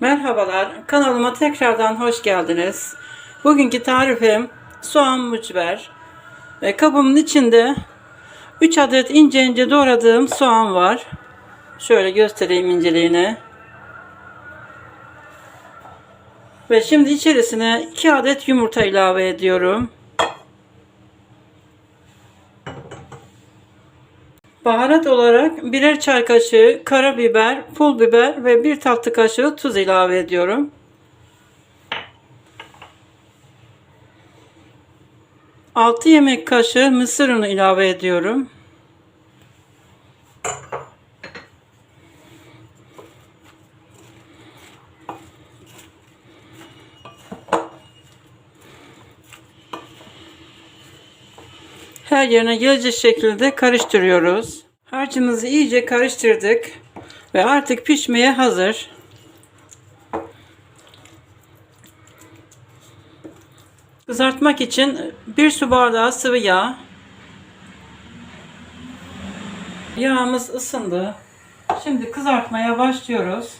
Merhabalar, kanalıma tekrardan hoş geldiniz. Bugünkü tarifim soğan mucver. Ve kabımın içinde 3 adet ince ince doğradığım soğan var. Şöyle göstereyim inceliğini. Ve şimdi içerisine 2 adet yumurta ilave ediyorum. Baharat olarak birer çay kaşığı karabiber, pul biber ve bir tatlı kaşığı tuz ilave ediyorum. Altı yemek kaşığı mısır unu ilave ediyorum. Her yerine gelecek şekilde karıştırıyoruz. Harcımızı iyice karıştırdık ve artık pişmeye hazır. Kızartmak için bir su bardağı sıvı yağ. Yağımız ısındı. Şimdi kızartmaya başlıyoruz.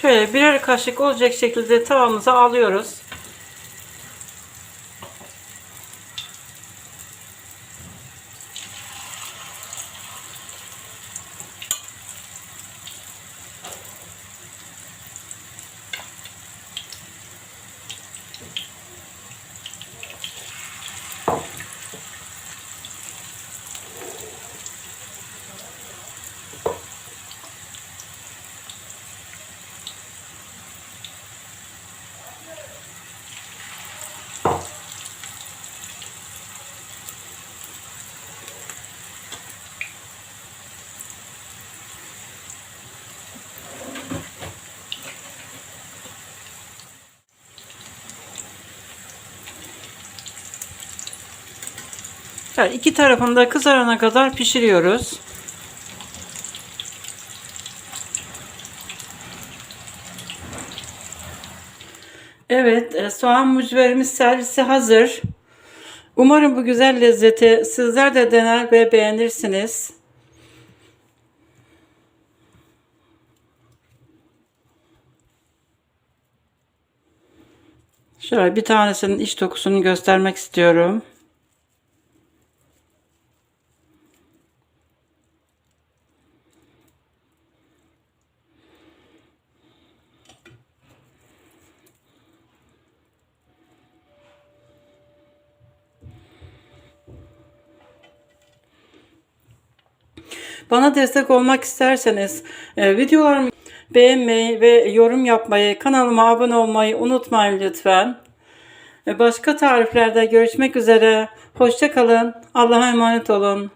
Şöyle birer kaşık olacak şekilde tavamıza alıyoruz. Evet, iki tarafında kızarana kadar pişiriyoruz. Evet, e, soğan mucverimiz servisi hazır. Umarım bu güzel lezzeti sizler de dener ve beğenirsiniz. Şöyle bir tanesinin iç dokusunu göstermek istiyorum. Bana destek olmak isterseniz e, videolarımı beğenmeyi ve yorum yapmayı, kanalıma abone olmayı unutmayın lütfen. E, başka tariflerde görüşmek üzere. Hoşçakalın. Allah'a emanet olun.